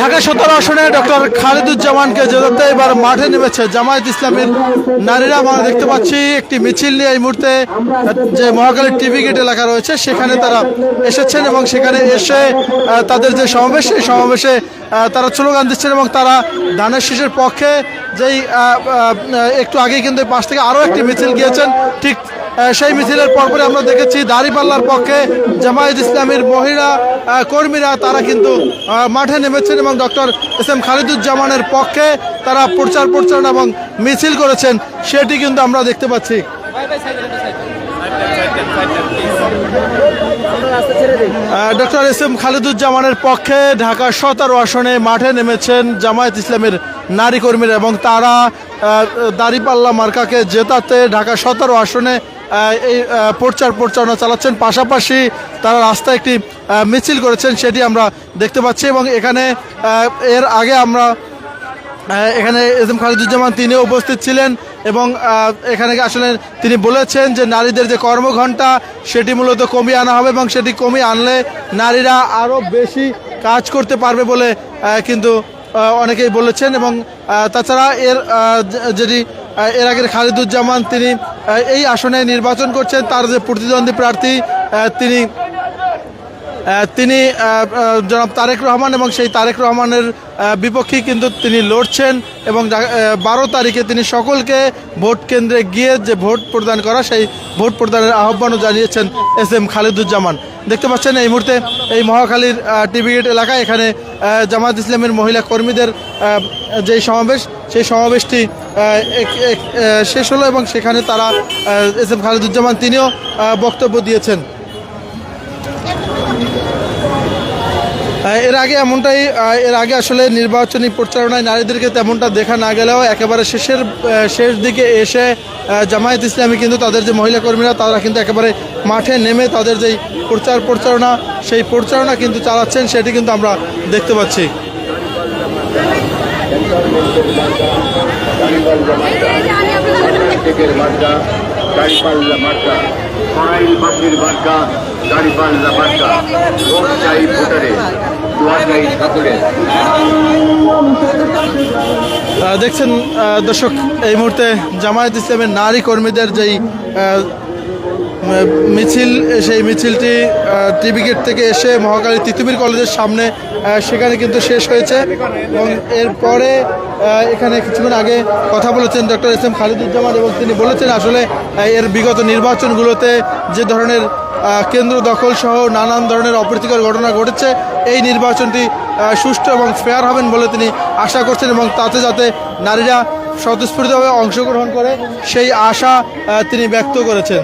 ঢাকা সদর আসনে ডক্টর খালিদুজ্জামানকে জেতাতে এবার মাঠে নেমেছে জামায়াত ইসলামের নারীরা। আমরা দেখতে পাচ্ছি একটি মিছিল নিয়ে এই মুহূর্তে যে মহাকালীর টিভি গেট এলাকা রয়েছে, সেখানে তারা এসেছেন এবং সেখানে এসে তাদের যে সমাবেশ, সেই সমাবেশে তারা স্লোগান দিচ্ছেন এবং তারা ধানের শীষের পক্ষে যেই একটু আগে কিন্তু পাশ থেকে আরও একটি মিছিল গিয়েছেন। ঠিক সেই মিছিলের পরপরে আমরা দেখেছি দাড়িপাল্লার পক্ষে জামায়াত ইসলামের মহিলা কর্মীরা, তারা কিন্তু মাঠে নেমেছেন এবং ডক্টর এস এম খালিদুজ্জামানের পক্ষে তারা প্রচার প্রচারণা এবং মিছিল করেছেন, সেটি কিন্তু আমরা দেখতে পাচ্ছি। ডক্টর এস এম খালিদুজ্জামানের পক্ষে ঢাকা সতেরো আসনে মাঠে নেমেছেন জামায়াত ইসলামের নারী কর্মীরা এবং তারা দাঁড়িপাল্লা মার্কাকে জেতাতে ঢাকা সতেরো আসনে এই প্রচার প্রচারণা চালাচ্ছেন। পাশাপাশি তারা রাস্তায় একটি মিছিল করেছেন, সেটি আমরা দেখতে পাচ্ছি এবং এখানে এর আগে আমরা এখানে এস এম খালিদুজ্জামান তিনিও উপস্থিত ছিলেন এবং এখানে আসলে তিনি বলেছেন যে নারীদের যে কর্মঘণ্টা, সেটি মূলত কমিয়ে আনা হবে এবং সেটি কমিয়ে আনলে নারীরা আরও বেশি কাজ করতে পারবে বলে কিন্তু অনেকেই বলেছেন এবং তাছাড়া এর যেটি এর আগের খালিদুজ্জামান তিনি এই আসনে নির্বাচন করছেন, তার যে প্রতিদ্বন্দ্বী প্রার্থী তিনি তিনি জনাব তারেক রহমান এবং সেই তারেক রহমানের বিপক্ষে কিন্তু তিনি লড়ছেন এবং বারো তারিখে তিনি সকলকে ভোট কেন্দ্রে গিয়ে যে ভোট প্রদান করা, সেই ভোট প্রদানের আহ্বানও জানিয়েছেন এস এম খালিদুজ্জামান। দেখতে পাচ্ছেন এই মুহূর্তে এই মহাখালীর টিভি গেট এলাকায় এখানে জামাত ইসলামের মহিলা কর্মীদের যেই সমাবেশ, সেই সমাবেশটি শেষ হলো এবং সেখানে তারা এস এম খালিদুজ্জামান তিনিও বক্তব্য দিয়েছেন। এর আগে এমনটাই এর আগে আসলে নির্বাচনী প্রচারণায় নারীদেরকে তেমনটা দেখা না গেলেও একেবারে শেষের শেষ দিকে এসে জামায়াত ইসলামী কিন্তু তাদের যে মহিলা কর্মীরা তারা কিন্তু একেবারে মাঠে নেমে তাদের যেই প্রচার প্রচারণা সেই প্রচারণা কিন্তু চালাচ্ছেন সেটি কিন্তু আমরা দেখতে পাচ্ছি। দেখছেন দর্শক, এই মুহূর্তে জামায়াত ইসলামের নারী কর্মীদের যেই মিছিল, সেই মিছিলটি টিভি গেট থেকে এসে মহাকালী তিতুমির কলেজের সামনে সেখানে কিন্তু শেষ হয়েছে এবং এরপরে এখানে কিছুক্ষণ আগে কথা বলেছেন ডক্টর এস এম খালিদুজ্জামান এবং তিনি বলেছেন আসলে এর বিগত নির্বাচনগুলোতে যে ধরনের কেন্দ্র দখল সহ নানান ধরনের অপ্রীতিকর ঘটনা ঘটেছে। এই নির্বাচনটি সুষ্ঠু এবং ফেয়ার হবেন বলে তিনি আশা করছেন এবং তাতে যাতে নারীরা স্বতঃস্ফূর্তভাবে অংশগ্রহণ করে সেই আশা তিনি ব্যক্ত করেছেন।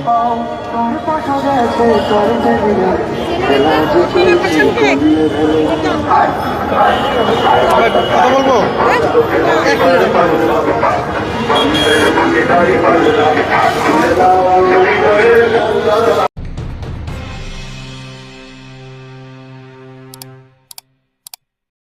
কথা বলব? এক মিনিট।